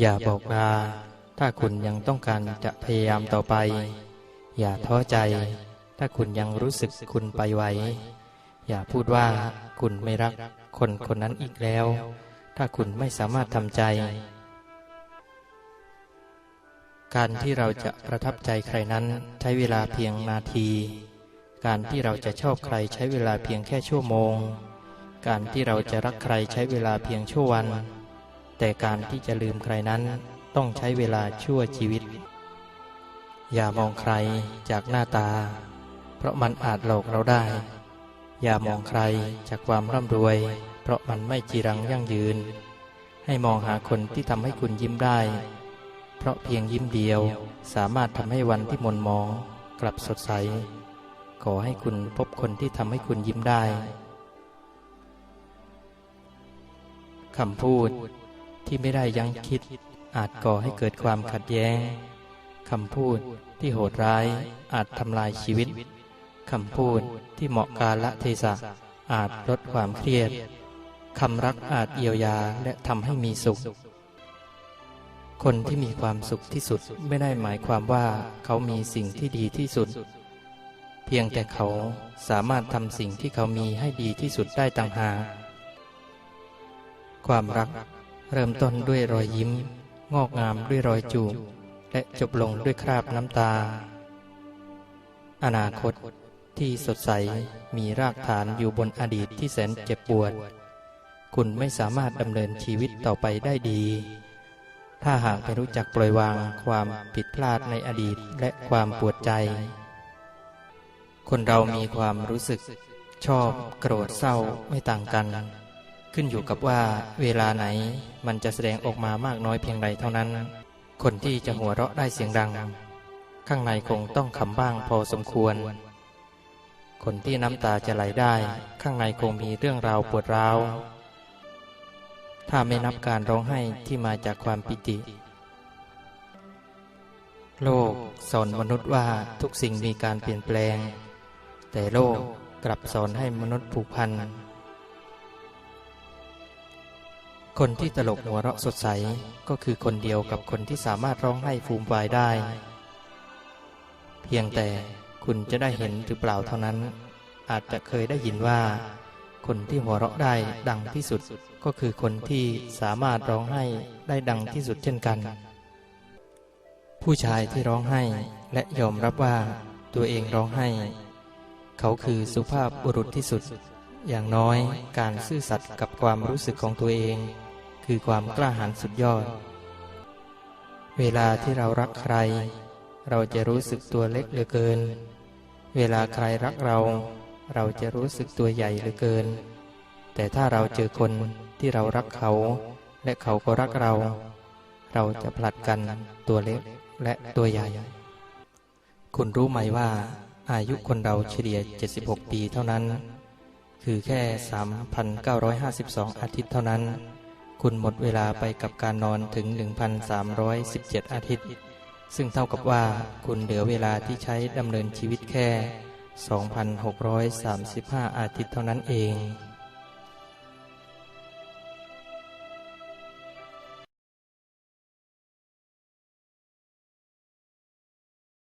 อย่าบอกลา ถ้าคุณยังต้องการจะพยายามต่อไป อย่าท้อใจ ถ้าคุณยังรู้สึกคุณไปไหว อย่าพูดว่าคุณไม่รักคนคนนั้นอีกแล้ว ถ้าคุณไม่สามารถทำใจ การที่เราจะประทับใจใครนั้นใช้เวลาเพียงนาที การที่เราจะชอบใครใช้เวลาเพียงแค่ชั่วโมง การที่เราจะรักใครใช้เวลาเพียงชั่ววัน แต่การที่จะลืมใครนั้นต้องใช้เวลาชั่วชีวิต อย่ามองใครจากหน้าตา เพราะมันอาจหลอกเราได้ อย่ามองใครจากความร่ำรวย เพราะมันไม่จีรังยั่งยืน ให้มองหาคนที่ทำให้คุณยิ้มได้ เพราะเพียงยิ้มเดียวสามารถทำให้วันที่มนมองกลับสดใส ขอให้คุณพบคนที่ทำให้คุณยิ้มได้คำพูด ที่ไม่ได้ยั้งคิด อาจก่อให้เกิดความขัดแย้งคำพูดที่โหดร้ายอาจทำลายชีวิตคำพูดที่เหมาะกาละเทศะอาจลดความเครียดคำรักอาจเยียวยาและทำให้มีสุข คนที่มีความสุขที่สุดไม่ได้หมายความว่าเขามีสิ่งที่ดีที่สุด เพียงแต่เขาสามารถทำสิ่งที่เขามีให้ดีที่สุดได้ต่างหากความรัก เริ่มต้นด้วยรอยยิ้ม งอกงามด้วยรอยจูบ และจบลงด้วยคราบน้ำตา อนาคตที่สดใสมีรากฐานอยู่บนอดีตที่แสนเจ็บปวด คุณไม่สามารถดำเนินชีวิตต่อไปได้ดี ถ้าหากไม่รู้จักปล่อยวางความผิดพลาดในอดีตและความปวดใจ คนเรามีความรู้สึก ชอบโกรธเศร้าไม่ต่างกัน ขึ้นอยู่กับว่าเวลาไหนมันจะแสดงออกมามากน้อยเพียงใดเท่านั้น คนที่จะหัวเราะได้เสียงดัง ข้างในคงต้องขำบ้างพอสมควร คนที่น้ำตาจะไหลได้ ข้างในคงมีเรื่องราวปวดร้าว ถ้าไม่นับการร้องไห้ที่มาจากความปิติ โลกสอนมนุษย์ว่าทุกสิ่งมีการเปลี่ยนแปลง แต่โลกกลับสอนให้มนุษย์ผูกพัน คนที่ตลกหัวเราะสดใสก็คือคนเดียวกับคนที่สามารถร้องไห้ฟูมฟายได้ เพียงแต่คุณจะได้เห็นหรือเปล่าเท่านั้น อาจจะเคยได้ยินว่า คนที่หัวเราะได้ดังที่สุดก็คือคนที่สามารถร้องไห้ได้ดังที่สุดเช่นกัน ผู้ชายที่ร้องไห้และยอมรับว่าตัวเองร้องไห้ เขาคือสุภาพบุรุษที่สุด อย่างน้อยการซื่อสัตย์กับความรู้สึกของตัวเอง คือความกล้าหาญสุดยอด เวลาที่เรารักใคร เราจะรู้สึกตัวเล็กเหลือเกิน เวลาใครรักเรา เราจะรู้สึกตัวใหญ่เหลือเกิน แต่ถ้าเราเจอคนที่เรารักเขา และเขาก็รักเรา เราจะผลัดกันตัวเล็กและตัวใหญ่ คุณรู้ไหมว่า อายุคนเราเฉลี่ย 76 ปีเท่านั้น คือแค่ 3,952 อาทิตย์เท่านั้น คุณหมดเวลาไปกับการนอนถึง 1,317 อาทิตย์ ซึ่งเท่ากับว่าคุณเหลือเวลาที่ใช้ดำเนินชีวิตแค่ 2,635 อาทิตย์เท่านั้นเอง